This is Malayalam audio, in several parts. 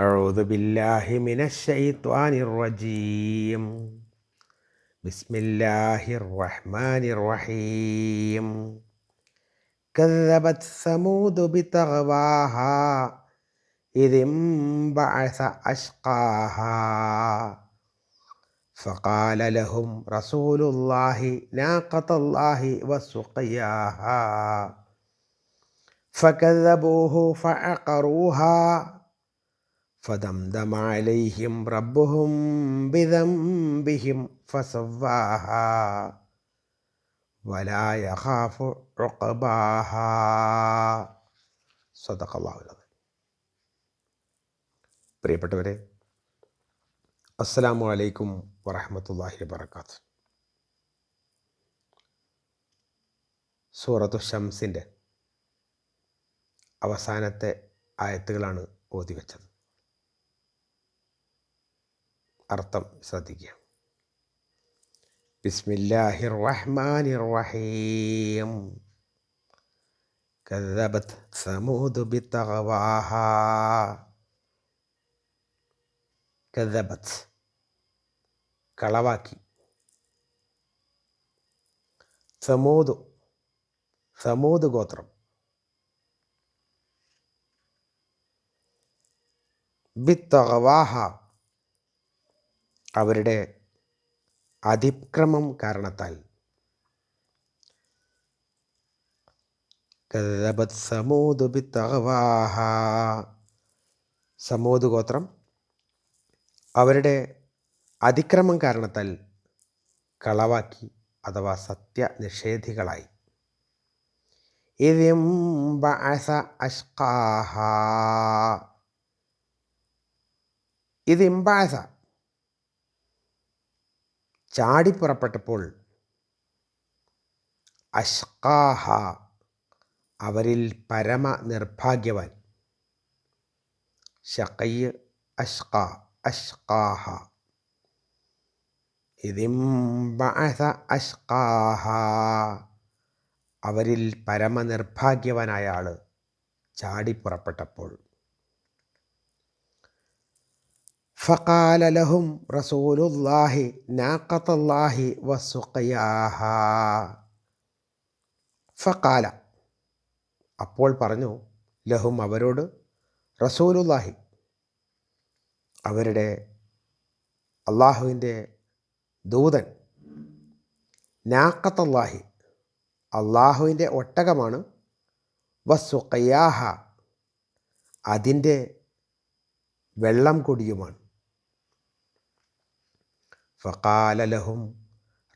أعوذ بالله من الشيطان الرجيم. بسم الله الرحمن الرحيم. كذبت ثمود بطغواها إذ انبعث أشقاها. فقال لهم رسول الله ناقة الله وسقياها. فكذبوه فعقروها. فدمدم عليهم ربهم بذنبهم فسواها ولا يخاف عقباها صدق الله العظيم പ്രിയപ്പെട്ടവരെ അസ്സലാമു അലൈക്കും വറഹമത്തല്ലാഹി വബർക്കാത്ത് സൂറത്തു ഷംസിൻ്റെ അവസാനത്തെ ആയത്തുകളാണ് ഓതി വെച്ചത് അർത്ഥം بسم الله الرحمن الرحيم كذبت ثمود بطغواها كذبت كلاواكي ثمود ثمود غوتر بطغواها അവരുടെ അതിക്രമം കാരണത്താൽ. കദബത് ഗോത്രം അവരുടെ അതിക്രമം കാരണത്താൽ കളവാക്കി അഥവാ സത്യനിഷേധികളായി. ഇതിംബാസ അഷ്കാഹ ഇതിംബാസ ചാടിപ്പുറപ്പെട്ടപ്പോൾ അഷ്കാഹ അവരിൽ പരമ നിർഭാഗ്യവാൻ. ഷക്കയ്യ് അഷ്ക അഷ്കാഹ ഇതിംബഅസ അഷ്കാഹ അവരിൽ പരമനിർഭാഗ്യവനായ ആൾ ചാടിപ്പുറപ്പെട്ടപ്പോൾ. ഫഖാല ലഹും റസൂലുല്ലാഹി നാക്കത്തല്ലാഹി വസുഖയാഹ. ഫഖാല. അപ്പോൾ പറഞ്ഞു ലഹും അവരോട് റസൂലുല്ലാഹി അവരുടെ അള്ളാഹുവിന്റെ ദൂതൻ നാക്കത്തല്ലാഹി അള്ളാഹുവിന്റെ ഒട്ടകമാണ് വസ്വക്കയാഹ അതിന്റെ വെള്ളം കൊടിയുമാണ്. ഫക്കാല ലഹും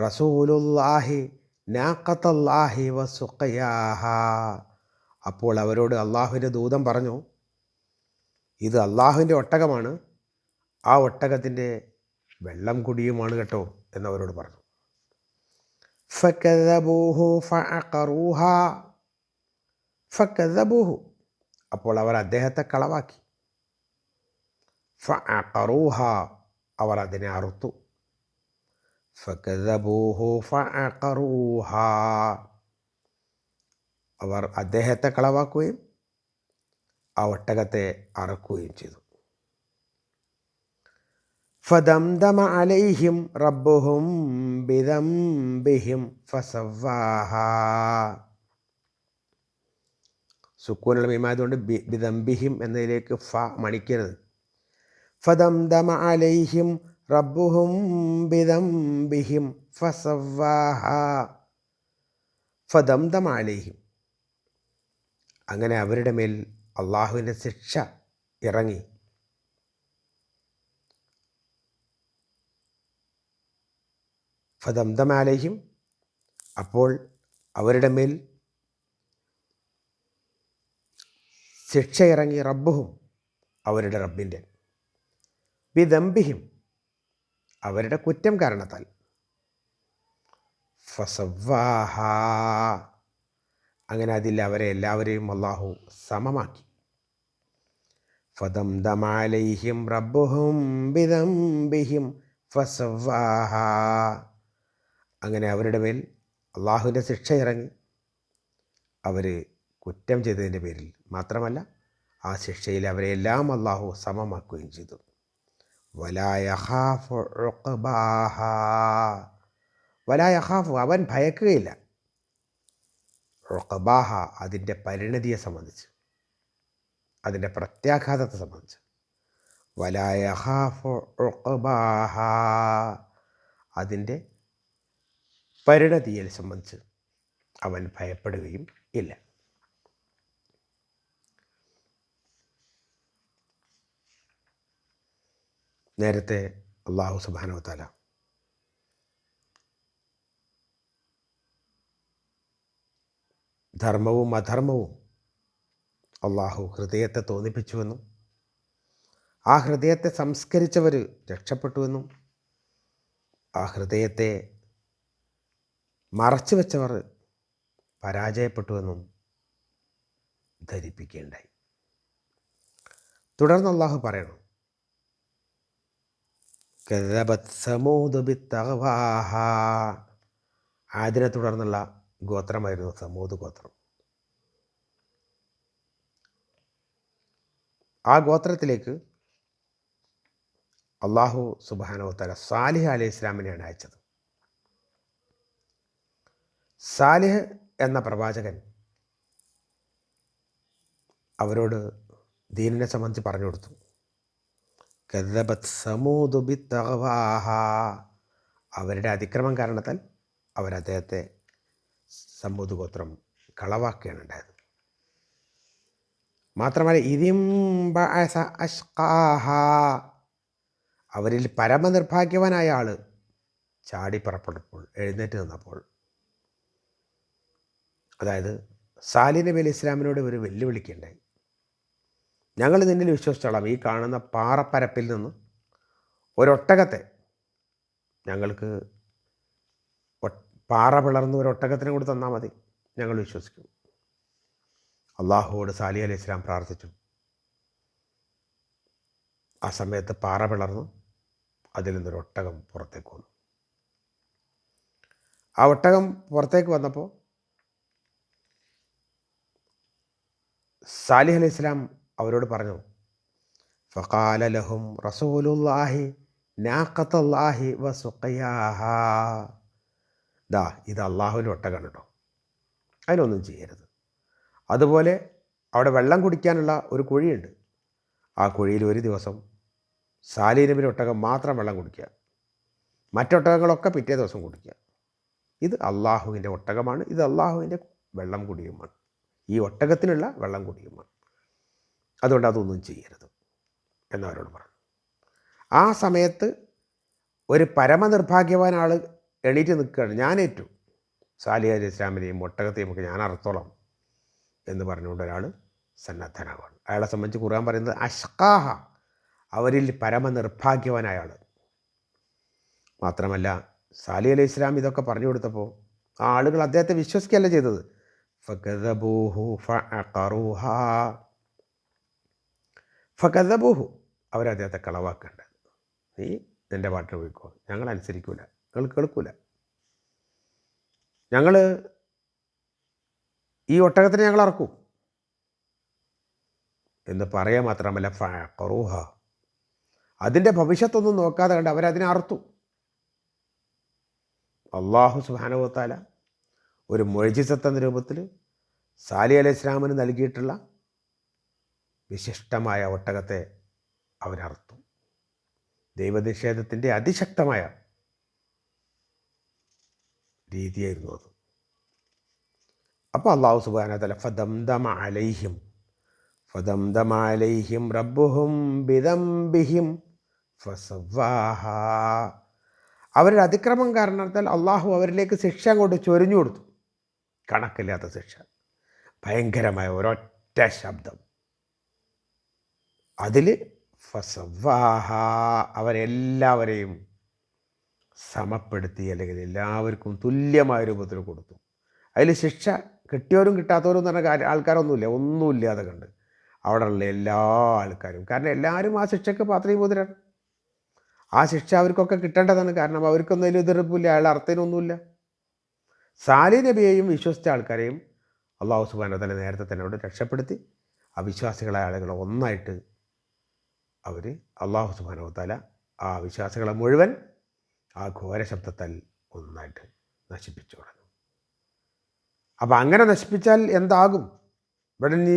റസൂലുല്ലാഹി നാക്കത്തല്ലാഹി വസുഖയാഹ. അപ്പോൾ അവരോട് അള്ളാഹുവിന്റെ ദൂതം പറഞ്ഞു ഇത് അള്ളാഹുവിന്റെ ഒട്ടകമാണ്. ആ ഒട്ടകത്തിന്റെ വെള്ളം കുടിയുമാണ് കേട്ടോ എന്നവരോട് പറഞ്ഞു. ഫക്കദബൂഹു അപ്പോൾ അവർ അദ്ദേഹത്തെ കളവാക്കി. ഫറൂഹ അവർ അതിനെ അറുത്തു. ഫക്കദബൂഹു ഫഅഖറൂഹ. അവർ അദ്ദേഹത്തെ കളവാക്കുകയും ആ ഒട്ടകത്തെ അറക്കുകയും ചെയ്തു. ഫദംദമ അലൈഹിം റബ്ബുഹും ബിദംബിഹിം ഫസവാഹ സുക്കൂനുള്ള മീമായതുകൊണ്ട് ബിദംബിഹിം എന്നതിലേക്ക് ഫ മണിക്കരുത്. ഫദംദമ അലൈഹിം റബ്ബുഹും ബിദംബിഹിം ഫസവാഹ ഫദംദമ അലൈഹിം അങ്ങനെ അവരുടെ മേൽ അള്ളാഹുവിന്റെ ശിക്ഷ ഇറങ്ങി. ഫദംദമാലയും അപ്പോൾ അവരുടെ മേൽ ശിക്ഷ ഇറങ്ങി റബ്ബുഹും അവരുടെ റബ്ബിന്റെ. ബിദംബിഹിം അവരുടെ കുറ്റം കാരണത്താൽ. ഫസവാഹ അങ്ങനെ അതിൽ അവരെ എല്ലാവരെയും അള്ളാഹു സമമാക്കി. ഫദംദമാലൈഹിം റബ്ബുഹും ബിദംബിഹിം ഫസവാഹ അങ്ങനെ അവരുടെ മേൽ അള്ളാഹുവിന്റെ ശിക്ഷ ഇറങ്ങി. അവർ കുറ്റം ചെയ്തതിന്റെ പേരിൽ മാത്രമല്ല ആ ശിക്ഷയിൽ അവരെല്ലാം അള്ളാഹു സമമാക്കുകയും ചെയ്തു. അവൻ ഭയക്കുകയില്ല. റൊക്കബാഹ അതിന്റെ പരിണതിയെ സംബന്ധിച്ച്. അതിന്റെ പ്രത്യാഘാതത്തെ സംബന്ധിച്ച്. വലായഹാഫു അതിന്റെ പരിണതിയെ സംബന്ധിച്ച് അവൻ ഭയപ്പെടുകയും ഇല്ല. നേരത്തെ അള്ളാഹു സുബാനവത്താല ധർമ്മവും അധർമ്മവും അള്ളാഹു ഹൃദയത്തെ തോന്നിപ്പിച്ചുവെന്നും ആ ഹൃദയത്തെ സംസ്കരിച്ചവർ രക്ഷപ്പെട്ടുവെന്നും ആ ഹൃദയത്തെ മറച്ചു വെച്ചവർ പരാജയപ്പെട്ടുവെന്നും ധരിപ്പിക്കേണ്ടായി. തുടർന്ന് അള്ളാഹു പറയണം. ആദിനെ തുടർന്നുള്ള ഗോത്രമായിരുന്നു സമൂത് ഗോത്രം ആ ഗോത്രത്തിലേക്ക് അള്ളാഹു സുബാനോത്തല സാലിഹ് അലൈഹി ഇസ്ലാമിനെയാണ് അയച്ചത്. സാലിഹ് എന്ന പ്രവാചകൻ അവരോട് ദീനിനെ സംബന്ധിച്ച് പറഞ്ഞു കൊടുത്തു. കദബത് സമൂദ് ബിത്തവാഹ അവരുടെ അതിക്രമം കാരണത്താൽ അവർ അദ്ദേഹത്തെ സമൂത് ഗോത്രം കളവാക്കുകയാണ് ഉണ്ടായത്. മാത്രമല്ല ഇതിം അഷ്കാഹ അവരിൽ പരമനിർഭാഗ്യവാനായ ആൾ ചാടി പുറപ്പെട്ടപ്പോൾ എഴുന്നേറ്റ് നിന്നപ്പോൾ അതായത് സാലിൻ നബി അലി ഇസ്ലാമിനോട് ഒരു വെല്ലുവിളിക്കുണ്ടായി ഞങ്ങൾ നിന്നിൽ വിശ്വസിച്ചോളാം. ഈ കാണുന്ന പാറപ്പരപ്പിൽ നിന്ന് ഒരൊട്ടകത്തെ ഞങ്ങൾക്ക് പാറ പിളർന്ന് ഒരു കൂടി തന്നാൽ മതി. ഞങ്ങൾ വിശ്വസിക്കും. അള്ളാഹുവോട് സാലി അലി ഇസ്ലാം പ്രാർത്ഥിച്ചു. ആ സമയത്ത് പാറ പിളർന്നു. അതിൽ നിന്നൊരു ഒട്ടകം പുറത്തേക്ക് വന്നു. ആ ഒട്ടകം പുറത്തേക്ക് വന്നപ്പോൾ സാലിഹ് അലൈഹി ഇസ്ലാം അവരോട് പറഞ്ഞു ഫഖാല ലഹും റസൂലുല്ലാഹി നാക്കത്തല്ലാഹി വസുഖയാഹ ദാ ഇത് അള്ളാഹുവിന്റെ ഒട്ടകാണ് കേട്ടോ. അതിനൊന്നും ചെയ്യരുത്. അതുപോലെ അവിടെ വെള്ളം കുടിക്കാനുള്ള ഒരു കുഴിയുണ്ട്. ആ കുഴിയിൽ ഒരു ദിവസം സാലീനബിന് ഒട്ടകം മാത്രം വെള്ളം കുടിക്കുക. മറ്റൊട്ടകങ്ങളൊക്കെ പിറ്റേ ദിവസം കുടിക്കുക. ഇത് അള്ളാഹുവിന്റെ ഒട്ടകമാണ്. ഇത് അള്ളാഹുവിന്റെ വെള്ളം കുടിയുമാണ്. ഈ ഒട്ടകത്തിനുള്ള വെള്ളം കുടിയുമാണ്. അതുകൊണ്ട് അതൊന്നും ചെയ്യരുത് എന്നവരോട് പറഞ്ഞു. ആ സമയത്ത് ഒരു പരമനിർഭാഗ്യവാൻ ആൾ എണീറ്റ് നിൽക്കുകയാണ്. ഞാനേറ്റു. സാലിയ അലി ഇസ്ലാമിനെയും ഒട്ടകത്തെയും ഒക്കെ ഞാൻ അറുത്തോളാം എന്ന് പറഞ്ഞുകൊണ്ട് ഒരാൾ സന്നദ്ധനാവാണ്. അയാളെ സംബന്ധിച്ച് ഖുർആൻ പറയുന്നത് അഷ്കാഹ അവരിൽ പരമനിർഭാഗ്യവാനായ ആൾ മാത്രമല്ല സാലി അലി ഇസ്ലാം ഇതൊക്കെ പറഞ്ഞു കൊടുത്തപ്പോൾ ആ ആളുകൾ അദ്ദേഹത്തെ വിശ്വസിക്കുകയല്ല ചെയ്തത്. ഫഗദബൂഹു ഫഅഖറുഹാ. ഫഗദബൂഹു. അവരദ്ദേഹത്തെ കളവാക്കേണ്ടത് നീ നിന്റെ പാട്ടിന് പോയിക്കോ. ഞങ്ങൾ അനുസരിക്കൂല. ഞങ്ങൾ കേൾക്കൂല. ഞങ്ങൾ ഈ ഒട്ടകത്തിനെ ഞങ്ങൾ ഇറക്കും. എന്ന് പറയാൻ മാത്രമല്ല ഫറൂഹ അതിന്റെ ഭവിഷ്യത്തൊന്നും നോക്കാതെ കണ്ട് അവരതിനെ അറുത്തു. അള്ളാഹു സുഹാനുഭവത്താല ഒരു മൊഴിജിസത്തെന്ന രൂപത്തിൽ സാലി അലൈഹി ഇസ്ലാമിന് നൽകിയിട്ടുള്ള വിശിഷ്ടമായ ഒട്ടകത്തെ അവരറുത്തു. ദൈവനിഷേധത്തിന്റെ അതിശക്തമായ രീതിയായിരുന്നു അത്. അപ്പോൾ അള്ളാഹു സുബാന തല ഫദംദമ അലൈഹിം ഫദംദമ അലൈഹിം റബ്ബുഹും ബിദംബിഹിം ഫസവാഹ അവരുടെ അതിക്രമം കാരണത്താൽ അള്ളാഹു അവരിലേക്ക് ശിക്ഷ അങ്ങോട്ട് ചൊരിഞ്ഞു കൊടുത്തു. കണക്കില്ലാത്ത ശിക്ഷ. ഭയങ്കരമായ ഒരൊറ്റ ശബ്ദം. അതിൽ ഫസവാഹ അവരെല്ലാവരെയും സമപ്പെടുത്തി അല്ലെങ്കിൽ എല്ലാവർക്കും തുല്യമായ രൂപത്തിൽ കൊടുത്തു. അതിൽ ശിക്ഷ കിട്ടിയവരും കിട്ടാത്തവരും എന്ന് പറഞ്ഞ ആൾക്കാരൊന്നുമില്ല ഒന്നുമില്ലാതെ കണ്ട് അവിടെയുള്ള എല്ലാ ആൾക്കാരും. കാരണം എല്ലാവരും ആ ശിക്ഷയ്ക്ക് പാത്രീഭൂതരാണ്. ആ ശിക്ഷ അവർക്കൊക്കെ കിട്ടേണ്ടതാണ്. കാരണം അവർക്കൊന്നും അതിൽ എതിർപ്പില്ല അയാൾ അർത്ഥത്തിനൊന്നുമില്ല സാലി നബിയെയും വിശ്വസിച്ച ആൾക്കാരെയും അള്ളാഹു സുബാനോ തന്നെ നേരത്തെ തന്നെ അവിടെ രക്ഷപ്പെടുത്തി. അവിശ്വാസികളായ ആളുകളെ ഒന്നായിട്ട് അവർ അള്ളാഹു സുബാനോത്താല ആ വിശ്വാസികളെ മുഴുവൻ ആ ഘോര ശബ്ദത്താൽ ഒന്നായിട്ട് നശിപ്പിച്ചു തുടങ്ങും അപ്പം അങ്ങനെ നശിപ്പിച്ചാൽ എന്താകും? ഇവിടെ നീ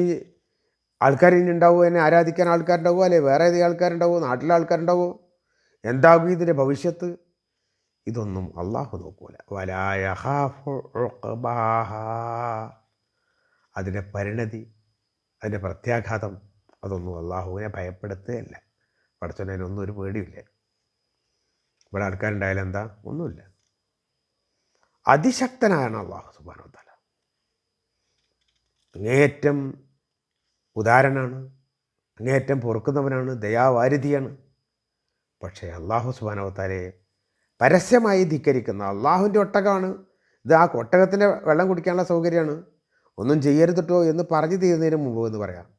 ആൾക്കാർ ഇനി ഉണ്ടാവുമോ? എന്നെ ആരാധിക്കാൻ ആൾക്കാരുണ്ടാവുമോ അല്ലെ വേറെ ഏതെങ്കിലും ആൾക്കാരുണ്ടാവുമോ നാട്ടിലെ ആൾക്കാരുണ്ടാവുമോ എന്താകും ഇതിന്റെ ഭവിഷ്യത്ത്? ഇതൊന്നും അള്ളാഹു നോക്കൂല. വലായ അതിന്റെ പരിണതി അതിന്റെ പ്രത്യാഘാതം അതൊന്നും അള്ളാഹുവിനെ ഭയപ്പെടുത്തുകയല്ല. പഠിച്ചതിനൊന്നും ഒരു പേടിയില്ല ഇവിടെ ആൾക്കാരുണ്ടായാലും എന്താ? ഒന്നുമില്ല. അതിശക്തനാണ് അള്ളാഹു സുബാനോ തല അങ്ങേയറ്റം ഉദാരനാണ്. അങ്ങേയറ്റം പൊറുക്കുന്നവനാണ്. ദയാവാരിധിയാണ്. പക്ഷേ അള്ളാഹു സുബാനോ തലയെ പരസ്യമായി ധിക്കരിക്കുന്ന അള്ളാഹുവിന്റെ ഒട്ടകമാണ്. ഇത് ആ ഒട്ടകത്തിന്റെ വെള്ളം കുടിക്കാനുള്ള സൗകര്യമാണ്. ഒന്നും ചെയ്യരുതിട്ടോ എന്ന് പറഞ്ഞു തീരുന്നതിന് മുമ്പ് എന്ന് പറയാം.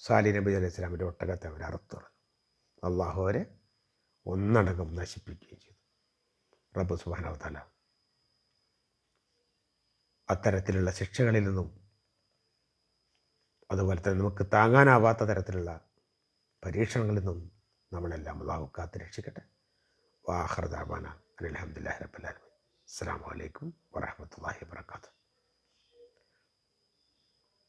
സാലി നബി അലൈഹി സ്വലാമിന്റെ ഒട്ടകത്തെ അവർ അറുത്തുറന്നു. അള്ളാഹു അവരെ ഒന്നടങ്കം നശിപ്പിക്കുകയും ചെയ്തു. റബ്ബ് സുബാനവതല അത്തരത്തിലുള്ള ശിക്ഷകളിൽ നിന്നും അതുപോലെ തന്നെ നമുക്ക് താങ്ങാനാവാത്ത തരത്തിലുള്ള പരീക്ഷണങ്ങളിൽ നിന്നും നമ്മളെല്ലാം അള്ളാഹു കാത്ത് രക്ഷിക്കട്ടെ. വാഹർദാബാന അലഹമുല്ലാ റബ്ബുലാലമി അസ്സാം വലൈക്കും വാഹമത്തല്ലാഹി വാത്തു